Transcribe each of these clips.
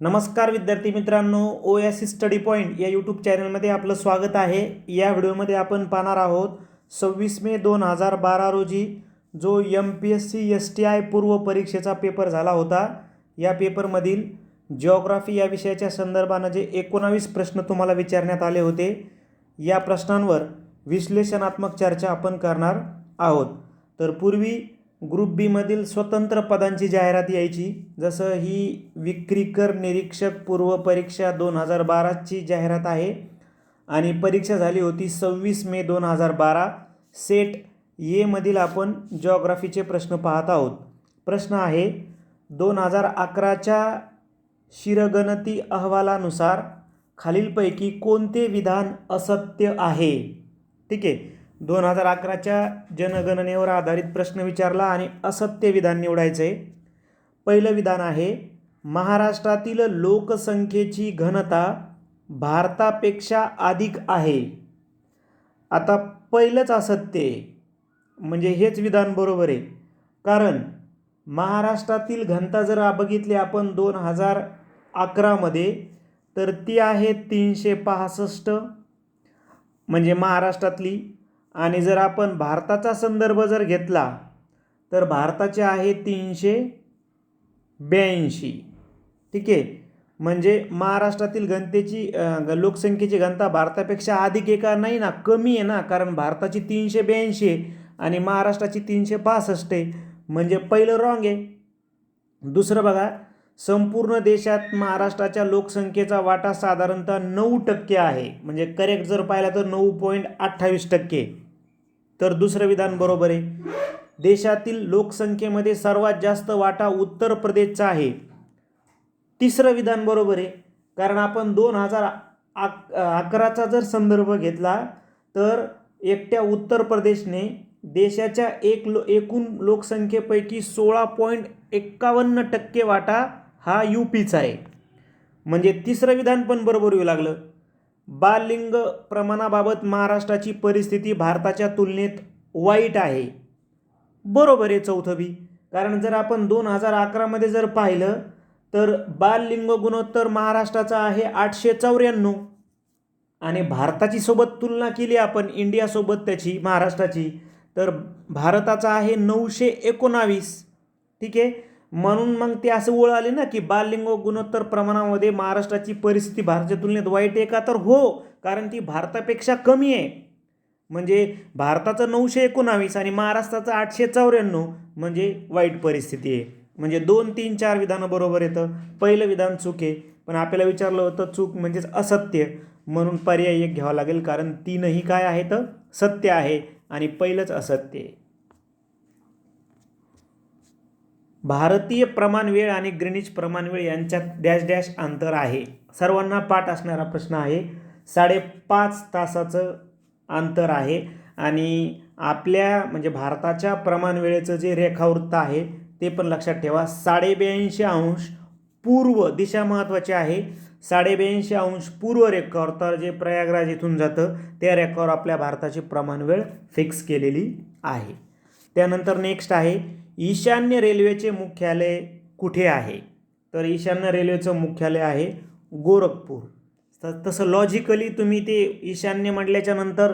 नमस्कार विद्यार्थी मित्रांनो ओ एस स्टडी पॉईंट या यूट्यूब चॅनलमध्ये आपलं स्वागत आहे. या व्हिडिओमध्ये आपण पाहणार आहोत सव्वीस मे दोन हजार बारा रोजी जो M P S C S T I पूर्व परीक्षेचा पेपर झाला होता. या पेपरमधील जिओग्राफी या विषयाच्या संदर्भानं जे एकोणावीस प्रश्न तुम्हाला विचारण्यात आले होते या प्रश्नांवर विश्लेषणात्मक चर्चा आपण करणार आहोत. तर पूर्वी ग्रुप बीमधील स्वतंत्र पदांची जाहिरात यायची. जसं ही विक्रीकर निरीक्षक पूर्व परीक्षा दोन हजार बाराची जाहिरात आहे आणि परीक्षा झाली होती सव्वीस मे दोन हजार बारा. सेट येमधील आपण जॉग्राफीचे प्रश्न पाहत आहोत. प्रश्न आहे दोन हजार अकराच्या शिरगणती अहवालानुसार खालीलपैकी कोणते विधान असत्य आहे? ठीक आहे. दोन हजार अकराच्या जनगणनेवर आधारित प्रश्न विचारला आणि असत्य विधान निवडायचं. आहे पहिलं विधान आहे महाराष्ट्रातील लोकसंख्येची घनता भारतापेक्षा अधिक आहे. आता पहिलंच असत्य आहे म्हणजे हेच विधान बरोबर आहे. कारण महाराष्ट्रातील घनता जर बघितली आपण दोन हजार अकरामध्ये तर ती आहे तीनशे पासष्ट. म्हणजे महाराष्ट्रातली आणि जर आपण भारताचा संदर्भ जर घेतला तर भारताचे आहे तीनशे ब्याऐंशी. ठीक आहे? म्हणजे महाराष्ट्रातील घनतेची लोकसंख्येची घनता भारतापेक्षा अधिक एका नाही ना कमी आहे ना कारण भारताची तीनशे ब्याऐंशी आहे आणि महाराष्ट्राची तीनशे पासष्ट आहे. म्हणजे पहिलं रॉंग आहे. दुसरं बघा संपूर्ण देशात महाराष्ट्राच्या लोकसंख्येचा वाटा साधारणतः नऊ टक्के आहे. म्हणजे करेक्ट जर पाहिला तर नऊ पॉईंट अठ्ठावीस टक्के. तर दुसरं विधान बरोबर आहे. देशातील लोकसंख्येमध्ये सर्वात जास्त वाटा उत्तर प्रदेशचा आहे. तिसरं विधान बरोबर आहे. कारण आपण दोन हजार अक अकराचा जर संदर्भ घेतला तर एकट्या उत्तर प्रदेशने देशाच्या एक लो एकूण लोकसंख्येपैकी सोळा पॉईंट एक्कावन्न टक्के वाटा हा यू पीचा आहे. म्हणजे तिसरं विधान पण बरोबर येऊ लागलं. बाललिंग प्रमाणाबाबत महाराष्ट्राची परिस्थिती भारताच्या तुलनेत वाईट आहे. बरोबर आहे चौथं बी. कारण जर आपण दोन हजार अकरामध्ये जर पाहिलं तर बाललिंग गुणोत्तर महाराष्ट्राचा आहे आठशे चौऱ्याण्णव. आणि भारताची सोबत तुलना केली आपण इंडियासोबत त्याची महाराष्ट्राची तर भारताचा आहे नऊशे एकोणावीस. ठीक आहे? म्हणून मग ते असं ओळ आले ना की बाललिंग गुणोत्तर प्रमाणामध्ये महाराष्ट्राची परिस्थिती भारताच्या तुलनेत वाईट आहे का? तर हो कारण ती भारतापेक्षा कमी आहे. म्हणजे भारताचं नऊशे एकोणावीस आणि महाराष्ट्राचं आठशे चौऱ्याण्णव म्हणजे वाईट परिस्थिती आहे. म्हणजे दोन तीन चार विधानं बरोबर येतं पहिलं विधान चूक आहे. पण आपल्याला विचारलं होतं चूक म्हणजेच असत्य. म्हणून पर्याय एक घ्यावा लागेल कारण तीनही काय आहे तर सत्य आहे आणि पहिलंच असत्य आहे. भारतीय प्रमाण वेळ आणि ग्रीनिच प्रमाणवेळ यांच्यात डॅश डॅश अंतर आहे. सर्वांना पाठ असणारा प्रश्न आहे. साडेपाच तासाचं अंतर आहे आणि आपल्या म्हणजे भारताच्या प्रमाण वेळेचं जे रेखावृत्त आहे ते पण लक्षात ठेवा. साडेब्याऐंशी अंश पूर्व दिशा महत्त्वाची आहे. साडेब्याऐंशी अंश पूर्व रेखावर तर जे प्रयागराज इथून जातं त्या रेखावर आपल्या भारताची प्रमाण वेळ फिक्स केलेली आहे. त्यानंतर नेक्स्ट आहे. ईशान्य रेल्वेचे मुख्यालय कुठे आहे? तर ईशान्य रेल्वेचं मुख्यालय आहे गोरखपूर. तर तसं लॉजिकली तुम्ही ते ईशान्य म्हटल्याच्या नंतर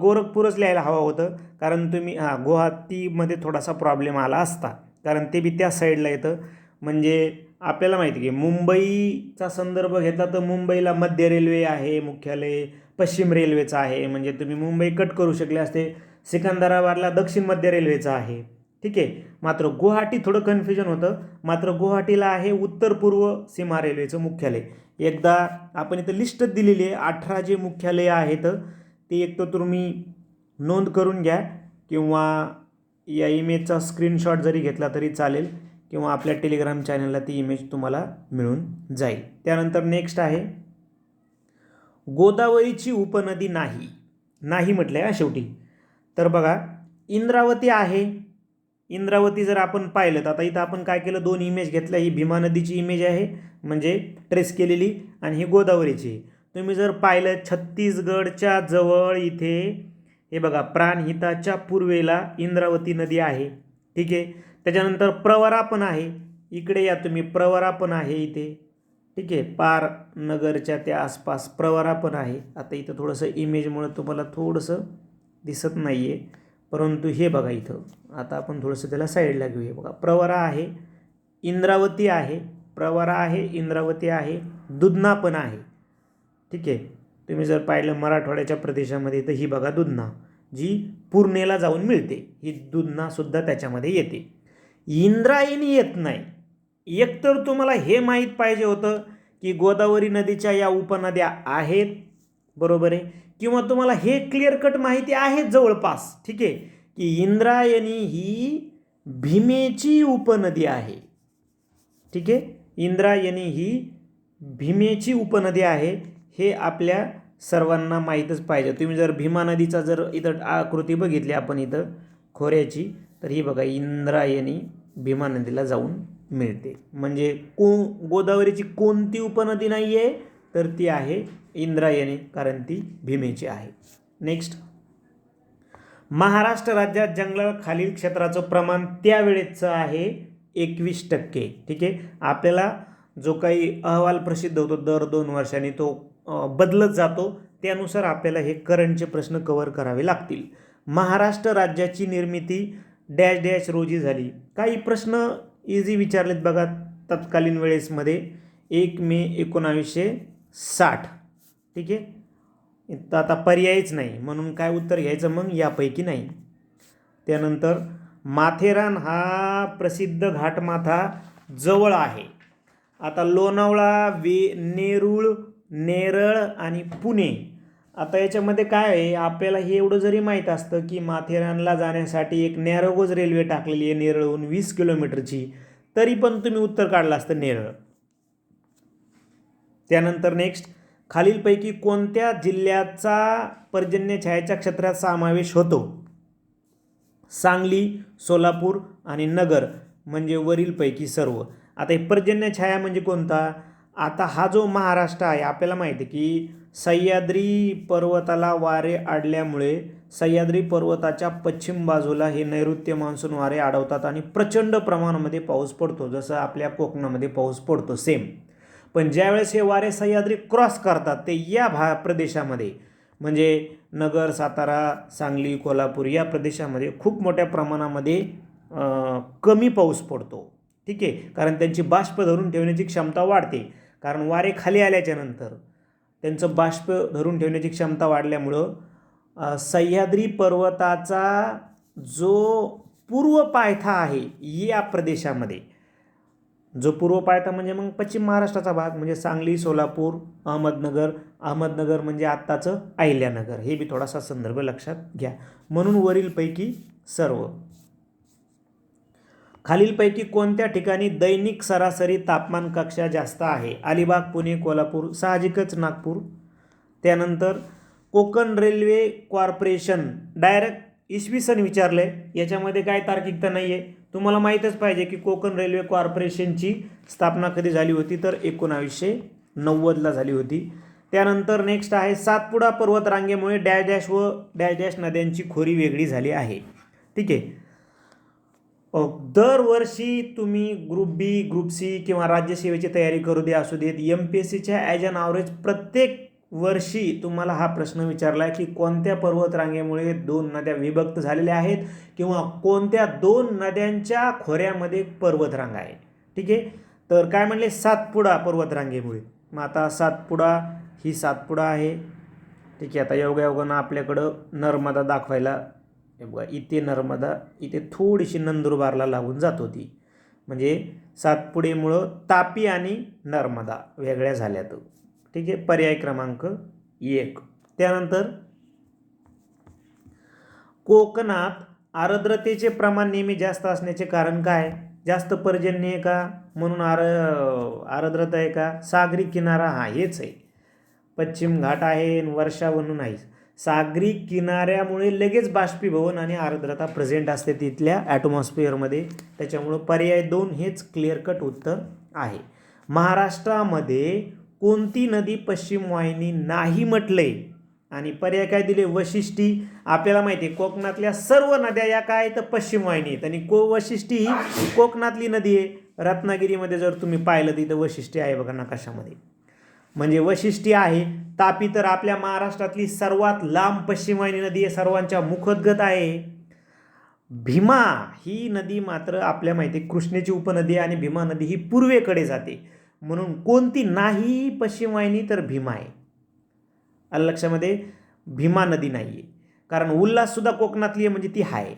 गोरखपूरच लिहायला हवं होतं. कारण तुम्ही हां गुवाहाटीमध्ये थोडासा प्रॉब्लेम आला असता. कारण ते बी त्या साईडला येतं. म्हणजे आपल्याला माहिती आहे की मुंबईचा संदर्भ घेतला तर मुंबईला मध्य रेल्वे आहे मुख्यालय. पश्चिम रेल्वेचं आहे. म्हणजे तुम्ही मुंबई कट करू शकले असते. सिकंदराबादला दक्षिण मध्य रेल्वेचं आहे. ठीक आहे? मात्र गुवाहाटी थोडं कन्फ्युजन होतं. मात्र गुवाहाटीला आहे उत्तर पूर्व सीमा रेल्वेचं मुख्यालय. एकदा आपण इथं लिस्टच दिलेली आहे. अठरा जे मुख्यालय आहेत ते एक तर तुम्ही नोंद करून घ्या किंवा या इमेजचा स्क्रीनशॉट जरी घेतला तरी चालेल किंवा आपल्या टेलिग्राम चॅनलला ती इमेज तुम्हाला मिळून जाईल. त्यानंतर नेक्स्ट आहे. गोदावरीची उपनदी नाही. नाही म्हटलं आहे शेवटी. तर बघा इंद्रावती आहे. इंद्रावती जर आपण पाहिलं तर आता इथं आपण काय केलं दोन इमेज घेतल्या. ही भीमा नदीची इमेज आहे म्हणजे ट्रेस केलेली आणि ही गोदावरीची. तुम्ही जर पाहिलं छत्तीसगडच्या जवळ इथे हे बघा प्राणहिताच्या पूर्वेला इंद्रावती नदी आहे. ठीक आहे? त्याच्यानंतर प्रवरा पण आहे. इकडे या तुम्ही प्रवरा पण आहे इथे. ठीक आहे? पार नगरच्या त्या आसपास प्रवरा पण आहे. आता इथं थोडंसं इमेजमुळं तुम्हाला थोडंसं दिसत नाही आहे परंतु हे बघा इथं. आता आपण थोडंसं त्याला साईडला घेऊया. बघा प्रवरा आहे इंद्रावती आहे प्रवरा आहे इंद्रावती आहे दुधना पण आहे. ठीक आहे? तुम्ही जर पाहिलं मराठवाड्याच्या प्रदेशामध्ये तर ही बघा दुधना जी पूर्णेला जाऊन मिळते. ही दुधनासुद्धा त्याच्यामध्ये येते. इंद्रायणी येत नाही. एकतर तुम्हाला हे माहीत पाहिजे होतं की गोदावरी नदीच्या या उपनद्या आहेत. बरोबर आहे? किंवा तुम्हाला हे क्लिअर कट माहिती आहे जवळपास ठीक आहे? की इंद्रायणी ही भीमेची उपनदी आहे. ठीक आहे? इंद्रायणी ही भीमेची उपनदी आहे हे आपल्या सर्वांना माहीतच पाहिजे. तुम्ही जर भीमा नदीचा जर इथं आकृती बघितली आपण इथं खोऱ्याची तर ही बघा इंद्रायणी भीमा नदीला जाऊन मिळते. म्हणजे को गोदावरीची कोणती उपनदी नाही आहे तर ती आहे इंद्रायणी कारण ती भीमेची आहे. नेक्स्ट महाराष्ट्र राज्यात जंगलाखालील क्षेत्राचं प्रमाण त्यावेळेचं आहे एकवीस टक्के. ठीक आहे? आपल्याला जो काही अहवाल प्रसिद्ध होतो दर दोन वर्षांनी तो बदलत जातो. त्यानुसार आपल्याला हे करंटचे प्रश्न कव्हर करावे लागतील. महाराष्ट्र राज्याची निर्मिती डॅश डॅश रोजी झाली. काही प्रश्न इझी विचारलेत बघा तत्कालीन वेळेसमध्ये. एक मे एकोणावीसशे साठ. ठीक आहे? तर आता पर्यायच नाही. म्हणून काय उत्तर घ्यायचं मग? यापैकी नाही. त्यानंतर माथेरान हा प्रसिद्ध घाटमाथा जवळ आहे. आता लोणावळा वे नेरूळ नेरळ आणि पुणे. आता याच्यामध्ये काय आहे? आपल्याला हे एवढं जरी माहीत असतं की माथेरानला जाण्यासाठी एक नॅरोगोज रेल्वे टाकलेली आहे नेरळहून वीस किलोमीटरची. तरी पण तुम्ही उत्तर काढलं असतं नेरळ. त्यानंतर नेक्स्ट खालीलपैकी कोणत्या जिल्ह्याचा पर्जन्य छायाच्या क्षेत्रात समावेश होतो? सांगली सोलापूर आणि नगर म्हणजे वरीलपैकी सर्व. आता हे पर्जन्य छाया म्हणजे कोणता? आता हा जो महाराष्ट्र आहे आपल्याला माहिती आहे की सह्याद्री पर्वताला वारे अडल्यामुळे सह्याद्री पर्वताच्या पश्चिम बाजूला हे नैऋत्य मान्सून वारे अडवतात आणि प्रचंड प्रमाणामध्ये पाऊस पडतो जसं आपल्या कोकणामध्ये पाऊस पडतो सेम पण ज्यावेळेस हे वारे सह्याद्री क्रॉस करतात ते या भा प्रदेशामध्ये म्हणजे नगर सातारा सांगली कोल्हापूर या प्रदेशामध्ये खूप मोठ्या प्रमाणामध्ये कमी पाऊस पडतो. ठीक आहे? कारण त्यांची बाष्प धरून ठेवण्याची क्षमता वाढते. कारण वारे खाली आल्याच्यानंतर त्यांचं बाष्प धरून ठेवण्याची क्षमता वाढल्यामुळं सह्याद्री पर्वताचा जो पूर्व पायथा आहे या प्रदेशामध्ये जो पूर्व पायथा म्हणजे मग पश्चिम महाराष्ट्राचा भाग म्हणजे सांगली सोलापूर अहमदनगर. अहमदनगर म्हणजे आत्ताचं अहिल्यानगर. हे बी थोडासा संदर्भ लक्षात घ्या. म्हणून वरीलपैकी सर्व. खालीलपैकी कोणत्या ठिकाणी दैनिक सरासरी तापमान कक्षा जास्त आहे? अलिबाग पुणे कोल्हापूर साहजिकच नागपूर. त्यानंतर कोकण रेल्वे कॉर्पोरेशन डायरेक्ट इसवी सन विचारलं आहे याच्यामध्ये काय तार्किकता नाही आहे तुम्हाला माहीतच पाहिजे की कोकण रेल्वे कॉर्पोरेशनची स्थापना कधी झाली होती? तर एकोणावीसशे नव्वदला झाली होती. त्यानंतर नेक्स्ट आहे सातपुडा पर्वतरांगेमुळे डॅश डॅश व डॅश डॅश नद्यांची खोरी वेगळी झाली आहे. ठीक आहे? दरवर्षी तुम्ही ग्रुप बी ग्रुप सी किंवा राज्यसेवेची तयारी करू दे असू देत एम पी एस सीच्या ॲज अन ॲव्हरेज प्रत्येक वर्षी तुम्हाला हा प्रश्न विचारला आहे की कोणत्या पर्वतरांगेमुळे दोन नद्या विभक्त झालेल्या आहेत किंवा कोणत्या दोन नद्यांच्या खोऱ्यामध्ये पर्वतरांग आहे ठीक आहे? तर काय म्हणले? सातपुडा पर्वतरांगेमुळे. मग आता सातपुडा ही सातपुडा आहे. ठीक आहे आता योगायोगानं आपल्याकडं नर्मदा दाखवायला हे बघा इथे नर्मदा इथे थोडीशी नंदुरबारला लागून जात होती. म्हणजे सातपुडेमुळं तापी आणि नर्मदा वेगळ्या झाल्यात. ठीक आहे पर्याय क्रमांक एक. त्यानंतर कोकणात आर्द्रतेचे प्रमाण नेहमी जास्त असण्याचे कारण काय? जास्त पर्जन्य आहे का? म्हणून आर आर्द्रता आहे का? सागरी किनारा हा हेच आहे. पश्चिम घाट आहे वर्षा म्हणून आहे सागरी किनाऱ्यामुळे लगेच बाष्पीभवन आणि आर्द्रता प्रेझेंट असते तिथल्या ॲटमॉस्फिअरमध्ये त्याच्यामुळं पर्याय दोन हेच क्लिअर कट उत्तर आहे. महाराष्ट्रामध्ये कोणती नदी पश्चिम वाहिनी नाही म्हटले आणि पर्याय काय दिले? वशिष्ठी. आपल्याला माहिती आहे कोकणातल्या सर्व नद्या या काय तर पश्चिम वाहिनी आहेत. आणि को वशिष्ठी ही कोकणातली नदी आहे. रत्नागिरीमध्ये जर तुम्ही पाहिलं तिथं वशिष्ठी आहे बघा नकाशामध्ये. म्हणजे वशिष्ठी आहे. तापी तर आपल्या महाराष्ट्रातली सर्वात लांब पश्चिम वाहिनी नदी आहे. सर्वांच्या मुखोद्गत आहे. भीमा ही नदी मात्र आपल्या माहिती आहे, कृष्णेची उपनदी आहे आणि भीमा नदी ही पूर्वेकडे जाते. म्हणून कोणती नाही पश्चिम वाहिनी तर भीमा आहे. आलं लक्षामध्ये? भीमा नदी नाही आहे कारण उल्हाससुद्धा कोकणातली आहे म्हणजे ती आहे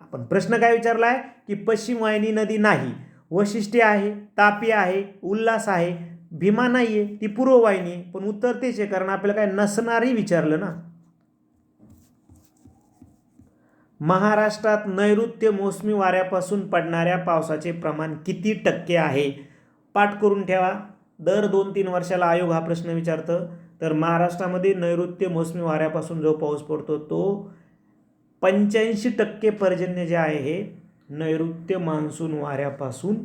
आपण प्रश्न काय विचारला आहे की पश्चिम वाहिनी नदी नाही. वैशिष्ट्य आहे तापी आहे उल्हास आहे. भीमा नाही आहे ती पूर्व वाहिनी आहे. पण उत्तर तेच आहे. कारण आपल्याला काय नसणारही विचारलं ना. महाराष्ट्रात नैऋत्य मोसमी वाऱ्यापासून पडणाऱ्या पावसाचे प्रमाण किती टक्के आहे? पाठ करून ठेवा. दर दोन तीन वर्षाला आयोग हा प्रश्न विचारतं. तर महाराष्ट्रामध्ये नैऋत्य मोसमी वाऱ्यापासून जो पाऊस पडतो तो पंच्याऐंशी टक्के पर्जन्य जे आहे हे नैऋत्य मान्सून वाऱ्यापासून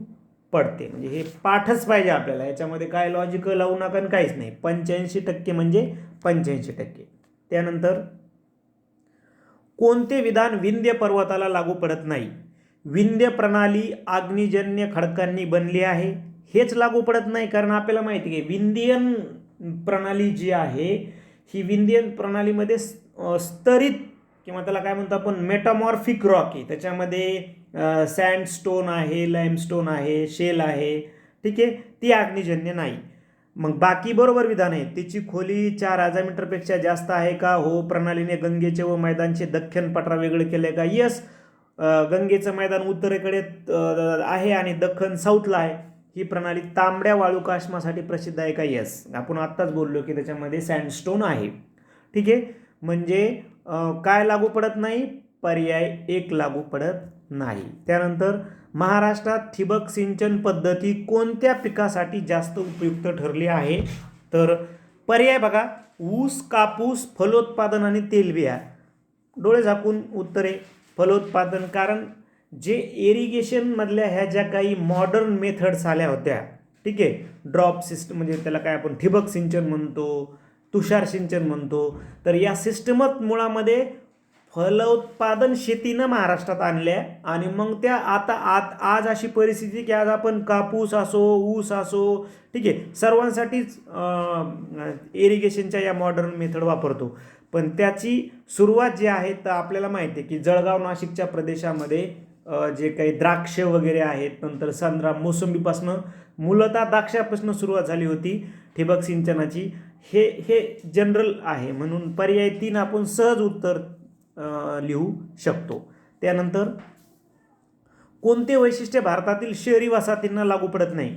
पडते. म्हणजे हे पाठच पाहिजे आपल्याला. याच्यामध्ये काय लॉजिक लावू नका आणि काहीच नाही. पंच्याऐंशी टक्के म्हणजे पंच्याऐंशी टक्के. त्यानंतर कोणते विधान विंध्य पर्वताला लागू पडत नाही? विंध्य प्रणाली आग्निजन्य खडकांनी बनली आहे. हेच लागू पडत नाही कारण आपल्याला माहिती आहे विंध्यन प्रणाली जी आहे ही विंध्यन प्रणालीमध्ये स्तरित किंवा त्याला काय म्हणतो आपण मेटामॉर्फिक रॉक आहे. त्याच्यामध्ये सँडस्टोन आहे लाईमस्टोन आहे शेल आहे. ठीक आहे? ती अग्निजन्य नाही. मग बाकी बरोबर विधान आहे. तिची खोली चार हजार मीटरपेक्षा जास्त आहे का? हो प्रणालीने गंगेचे व मैदानचे दख्खन पठार वेगळे केले का? यस गंगेचं मैदान उत्तरेकडे आहे आणि दख्खन साऊथला आहे. ही प्रणाली तांबड्या वाळू काश्मासाठी प्रसिद्ध आहे का? यस आपण आत्ताच बोललो की त्याच्यामध्ये सँडस्टोन आहे. ठीक आहे? म्हणजे काय लागू पडत नाही? पर्याय एक लागू पडत नाही. त्यानंतर महाराष्ट्रात ठिबक सिंचन पद्धती कोणत्या पिकासाठी जास्त उपयुक्त ठरली आहे? तर पर्याय बघा. ऊस कापूस फलोत्पादन आणि तेलबिया. डोळे झाकून उत्तरे. फलोत्पादन कारण जे एरिगेशनमधल्या ह्या ज्या काही मॉडर्न मेथड्स आल्या होत्या ठीक आहे? ड्रॉप सिस्टम म्हणजे त्याला काय आपण ठिबक सिंचन म्हणतो तुषार सिंचन म्हणतो तर या सिस्टमच मुळामध्ये फलोत्पादन शेतीनं महाराष्ट्रात आणल्या आणि मग त्या आता आत आज अशी परिस्थिती की आज आपण कापूस असो ऊस असो ठीक आहे? सर्वांसाठीच इरिगेशनच्या या मॉडर्न मेथड वापरतो. पण त्याची सुरुवात जी आहे तर आपल्याला माहिती आहे की जळगाव नाशिकच्या प्रदेशामध्ये जे काही द्राक्ष वगैरे आहेत नंतर संद्रा मोसंबीपासनं मूलतः द्राक्षापासून सुरुवात झाली होती ठिबक सिंचनाची. हे हे जनरल आहे म्हणून पर्याय तीन आपण सहज उत्तर लिहू शकतो. त्यानंतर कोणते वैशिष्ट्य भारतातील शहरी वसाहतींना लागू पडत नाही?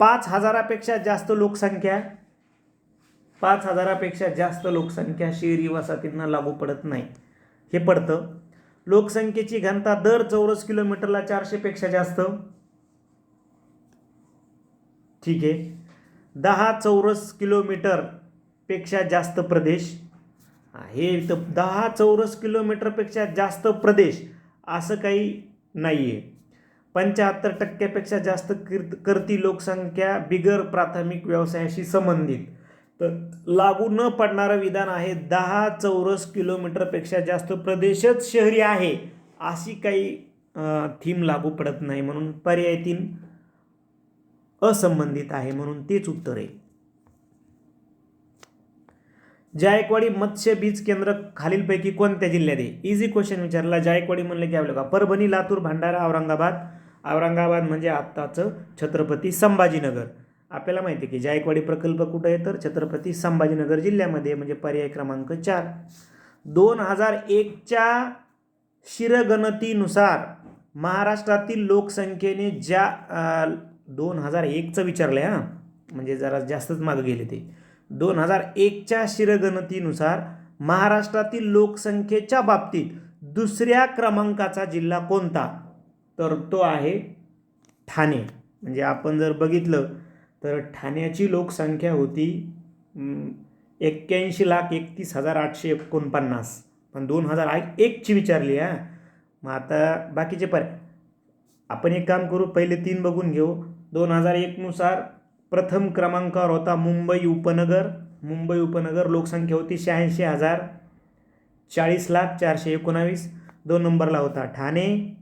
पाच हजारापेक्षा जास्त लोकसंख्या पाच हजारापेक्षा जास्त लोकसंख्या शहरी वसाहतींना लागू पडत नाही. हे पडतं. लोकसंख्येची घनता दर चौरस किलोमीटरला चारशेपेक्षा जास्त. ठीक आहे. दहा चौरस किलोमीटरपेक्षा जास्त प्रदेश. हे तर दहा चौरस किलोमीटरपेक्षा जास्त प्रदेश असं काही नाही आहे पंच्याहत्तर टक्क्यापेक्षा जास्त कीर्त करती लोकसंख्या बिगर प्राथमिक व्यवसायाशी संबंधित. तर लागू न पडणारं विधान आहे. दहा चौरस किलोमीटरपेक्षा जास्त प्रदेशच शहरी आहे अशी काही थीम लागू पडत नाही म्हणून पर्याय तीन असंबंधित आहे म्हणून तेच उत्तर आहे. जायकवाडी मत्स्य बीज केंद्र खालीलपैकी कोणत्या जिल्ह्यात आहे? इझी क्वेश्चन विचारला. जायकवाडी म्हणलं की आपल्याला परभणी लातूर भंडारा औरंगाबाद. औरंगाबाद म्हणजे आत्ताचं छत्रपती संभाजीनगर. आपल्याला माहिती आहे की जायकवाडी प्रकल्प कुठं आहे तर छत्रपती संभाजीनगर जिल्ह्यामध्ये म्हणजे पर्याय क्रमांक चार. दोन हजार एकच्या शिरगणतीनुसार महाराष्ट्रातील लोकसंख्येने ज्या दोन हजार एकचं विचारलं आहे हां. म्हणजे जरा जास्तच मागं गेले ते. दोन हजार एकच्या शिरगणतीनुसार महाराष्ट्रातील लोकसंख्येच्या बाबतीत दुसऱ्या क्रमांकाचा जिल्हा कोणता? तर तो आहे ठाणे. म्हणजे आपण जर बघितलं तर ठाण्याची लोकसंख्या होती एक्क्याऐंशी लाख एकतीस हजार आठशे एकोणपन्नास. पण दोन हजार आय- एकची विचारली हां. मग आता बाकीचे पर आपण एक काम करू पहिले तीन बघून घेऊ. दोन हजार एकनुसार प्रथम क्रमांकावर होता मुंबई उपनगर. मुंबई उपनगर लोकसंख्या होती शहाऐंशी हजार चाळीस लाख चारशे एकोणावीस. दोन नंबरला होता ठाणे.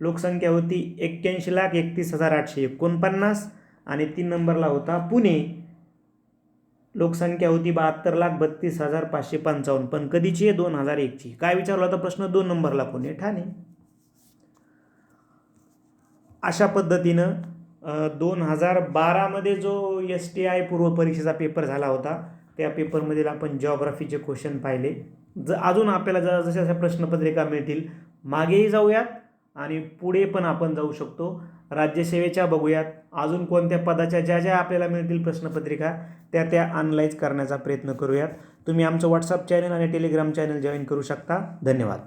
लोकसंख्या होती एक्क्याऐंशी लाख एकतीस हजार आठशे एकोणपन्नास. आणि तीन नंबरला होता पुणे. लोकसंख्या होती बहात्तर लाख बत्तीस हजार पाचशे पंचावन्न. पण कधीची आहे? दोन हजार एकची. काय विचारला होता प्रश्न? दोन नंबरला पुणे. ठाणे. अशा पद्धतीनं दोन हजार बारामध्ये जो एस टी आय पूर्व परीक्षेचा पेपर झाला होता त्या पेपरमधील आपण जॉग्राफीचे क्वेश्चन पाहिले. ज अजून आपल्याला ज जशा जशा प्रश्नपत्रिका मिळतील मागेही जाऊयात आणि पुढे पण आपण जाऊ शकतो. राज्यसेवेच्या बघूयात. अजून कोणत्या पदाच्या ज्या ज्या आपल्याला मिळतील प्रश्नपत्रिका त्या त्या अनलाईज करण्याचा प्रयत्न करूयात. तुम्ही आमचं व्हॉट्सअप चॅनल आणि टेलिग्राम चॅनल जॉईन करू शकता. धन्यवाद.